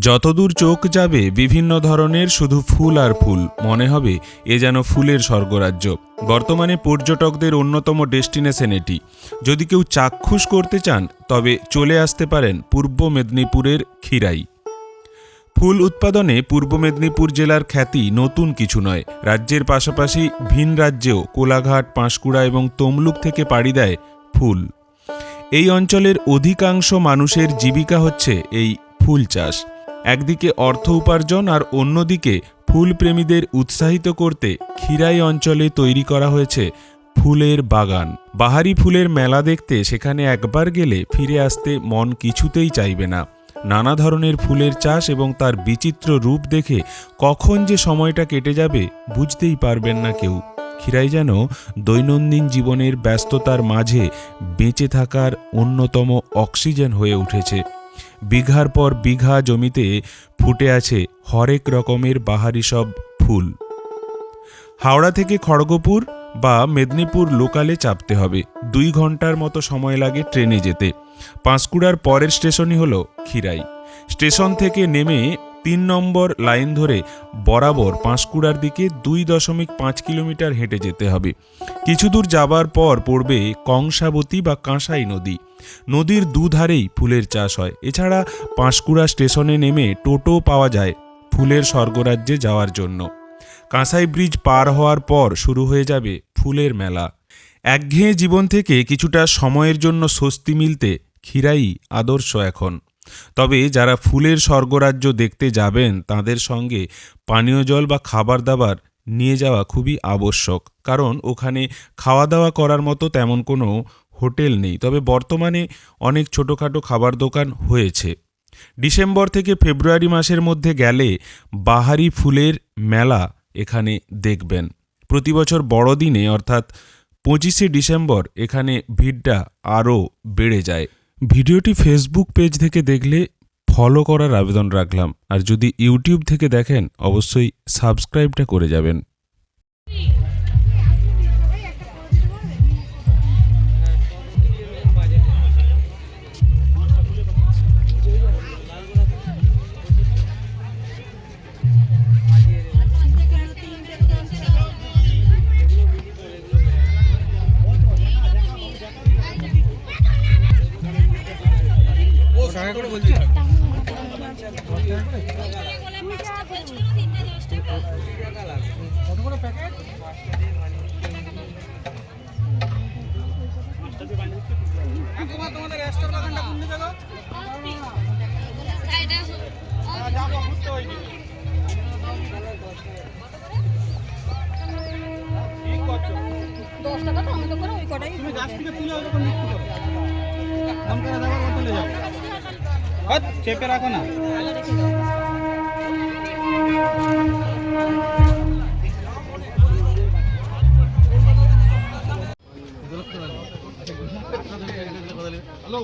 যতদূর চোখ যাবে, বিভিন্ন ধরনের শুধু ফুল আর ফুল। মনে হবে, এ যেন ফুলের স্বর্গরাজ্য। বর্তমানে পর্যটকদের অন্যতম ডেস্টিনেশন এটি। যদি কেউ চাক্ষুষ করতে চান, তবে চলে আসতে পারেন পূর্ব মেদিনীপুরের খিরাই ফুল উৎপাদনে পূর্ব মেদিনীপুর জেলার খ্যাতি নতুন কিছু নয়। রাজ্যের পাশাপাশি ভিন রাজ্যেও কোলাঘাট, পাঁশকুড়া এবং তমলুক থেকে পাড়ি দেয় ফুল। এই অঞ্চলের অধিকাংশ মানুষের জীবিকা হচ্ছে এই ফুল চাষ। একদিকে অর্থ উপার্জন আর অন্যদিকে ফুল প্রেমীদের উৎসাহিত করতে খিরাই অঞ্চলে তৈরি করা হয়েছে ফুলের বাগান। বাহারি ফুলের মেলা দেখতে সেখানে একবার গেলে ফিরে আসতে মন কিছুতেই চাইবে না। নানা ধরনের ফুলের চাষ এবং তার বিচিত্র রূপ দেখে কখন যে সময়টা কেটে যাবে বুঝতেই পারবেন না কেউ। খিরাই যেন দৈনন্দিন জীবনের ব্যস্ততার মাঝে বেঁচে থাকার অন্যতম অক্সিজেন হয়ে উঠেছে। বিঘার পর বিঘা জমিতে ফুটে আছে হরেক রকমের বাহারি সব ফুল। হাওড়া থেকে খড়গপুর বা মেদিনীপুর লোকালে চাপতে হবে। দুই ঘণ্টার মতো সময় লাগে ট্রেনে যেতে। পাঁশকুড়ার পরের স্টেশনই হলো খিরাই স্টেশন থেকে নেমে তিন নম্বর লাইন ধরে বরাবর পাঁশকুড়ার দিকে দুই দশমিক পাঁচ কিলোমিটার হেঁটে যেতে হবে। কিছু দূর যাবার পর পড়বে কংসাবতী বা কাঁসাই নদী। নদীর দুধারেই ফুলের চাষ হয়। এছাড়া পাঁশকুড়া স্টেশনে নেমে টোটো পাওয়া যায় ফুলের স্বর্গরাজ্যে যাওয়ার জন্য। কাঁসাই ব্রিজ পার হওয়ার পর শুরু হয়ে যাবে ফুলের মেলা। একঘেয়ে জীবন থেকে কিছুটা সময়ের জন্য স্বস্তি মিলতে ক্ষীরাই আদর্শ এখন। তবে যারা ফুলের স্বর্গরাজ্য দেখতে যাবেন, তাদের সঙ্গে পানীয় জল বা খাবার দাবার নিয়ে যাওয়া খুবই আবশ্যক। কারণ ওখানে খাওয়া দাওয়া করার মতো তেমন কোনো হোটেল নেই। তবে বর্তমানে অনেক ছোটোখাটো খাবার দোকান হয়েছে। ডিসেম্বর থেকে ফেব্রুয়ারি মাসের মধ্যে গেলে বাহারি ফুলের মেলা এখানে দেখবেন। প্রতি বছর বড়দিনে, অর্থাৎ পঁচিশে ডিসেম্বর, এখানে ভিড়টা আরও বেড়ে যায়। ভিডিওটি ফেসবুক পেজ থেকে দেখলে ফলো করার আবেদন রাখলাম। আর যদি ইউটিউব থেকে দেখেন, অবশ্যই সাবস্ক্রাইবটা করে যাবেন। তোমাদের রেস্টার বাগানটা কোন দিকে গো? হ্যাঁ, যাব ঘুরতে ওইদিকে। দশ টাকা টমেটো করে ওই কটাই তুমি গাছ থেকে তুলে ওরকম বিক্রি দাম করে দেওয়ার বোতলে যাবে। চেপে রাখো না। হ্যালো।